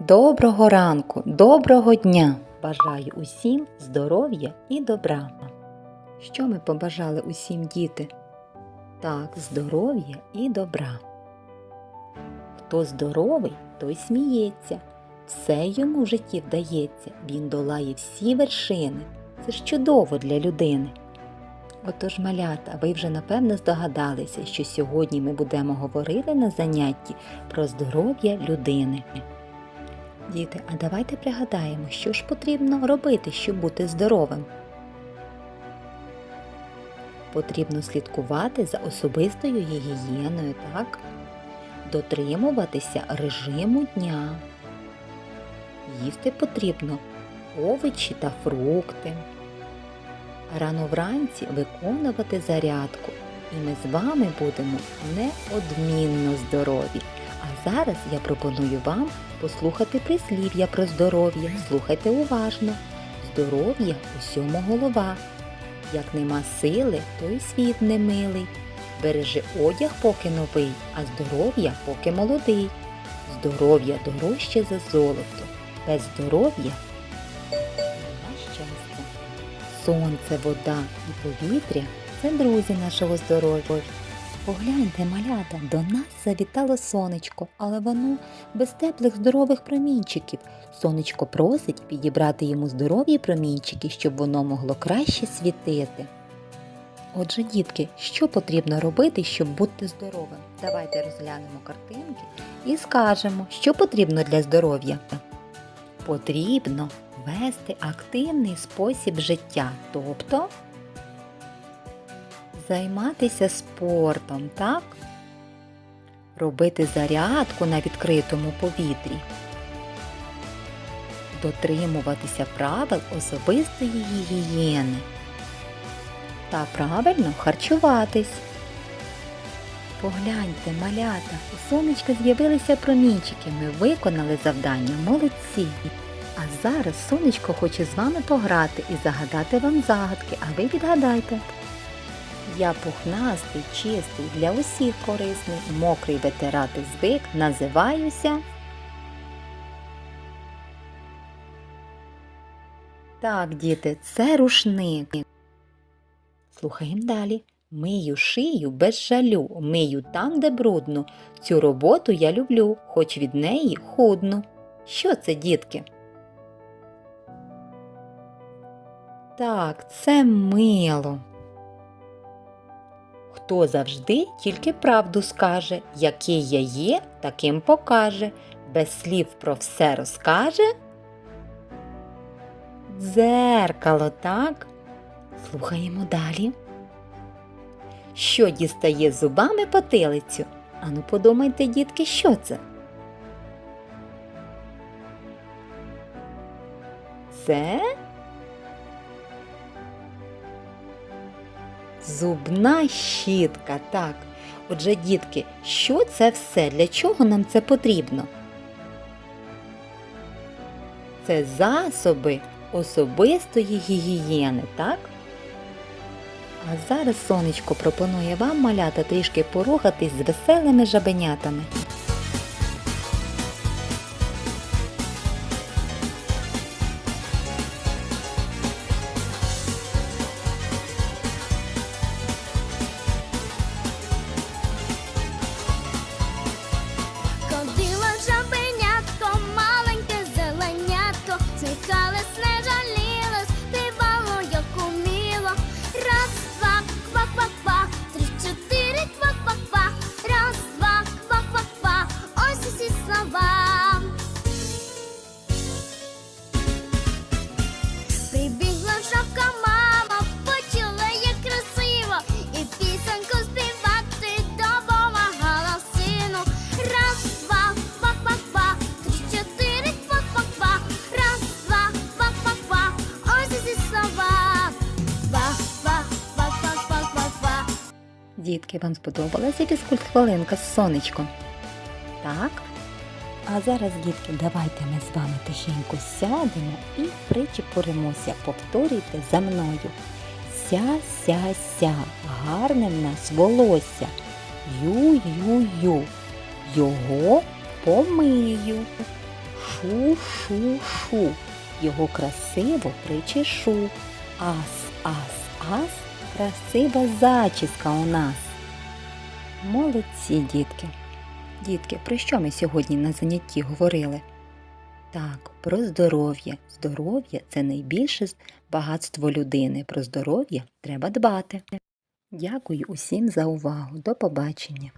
Доброго ранку, доброго дня! Бажаю усім здоров'я і добра. Що ми побажали усім діти? Так, здоров'я і добра. Хто здоровий, той сміється. Все йому в житті вдається, він долає всі вершини. Це ж чудово для людини. Отож, малята, ви вже напевно здогадалися, що сьогодні ми будемо говорити на занятті про здоров'я людини. Діти, а давайте пригадаємо, що ж потрібно робити, щоб бути здоровим. Потрібно слідкувати за особистою гігієною, так? Дотримуватися режиму дня. Їсти потрібно овочі та фрукти. Рано вранці виконувати зарядку. І ми з вами будемо неодмінно здорові. А зараз я пропоную вам послухати прислів'я про здоров'я. Слухайте уважно. Здоров'я усьому голова. Як нема сили, то й світ не милий. Бережи одяг, поки новий, а здоров'я поки молодий. Здоров'я дорожче за золото. Без здоров'я нема щастя. Сонце, вода і повітря це друзі нашого здоров'я. Погляньте, малята, до нас завітало сонечко, але воно без теплих здорових промінчиків. Сонечко просить підібрати йому здорові промінчики, щоб воно могло краще світити. Отже, дітки, що потрібно робити, щоб бути здоровим? Давайте розглянемо картинки і скажемо, що потрібно для здоров'я. Потрібно вести активний спосіб життя, тобто займатися спортом, так? Робити зарядку на відкритому повітрі, дотримуватися правил особистої гігієни та правильно харчуватись. Погляньте, малята, у сонечка з'явилися промінчики. Ми виконали завдання, молодці. А зараз сонечко хоче з вами пограти і загадати вам загадки, а ви відгадайте. Я пухнастий, чистий, для усіх корисний, мокрий витирати звик, називаюся. Так, діти, це рушник. Слухаємо далі. Мию шию без жалю, мию там, де брудно. Цю роботу я люблю, хоч від неї худно. Що це, дітки? Так, це мило. Хто завжди тільки правду скаже, який я є, таким покаже, без слів про все розкаже. Дзеркало, так? Слухаємо далі. Що дістає зубами потилицю? Ану подумайте, дітки, що це? Це Зубна щітка, так. Отже, дітки, що це все? Для чого нам це потрібно? Це засоби особистої гігієни, так? А зараз сонечко пропонує вам малята трішки порухатись з веселими жабенятами. Дітки, вам сподобалася фізкульт-хвилинка з сонечком? Так? А зараз, дітки, давайте ми з вами тихенько сядемо і причепуримося. Повторюйте за мною. Ся, ся, ся, гарне в нас волосся. Ю-ю-ю, його помию. шу-шу-шу. Його красиво причешу. Ас, ас, ас, красива зачіска у нас. Молодці, дітки. Дітки, про що ми сьогодні на занятті говорили? Так, про здоров'я. Здоров'я це найбільше багатство людини. Про здоров'я треба дбати. Дякую усім за увагу. До побачення.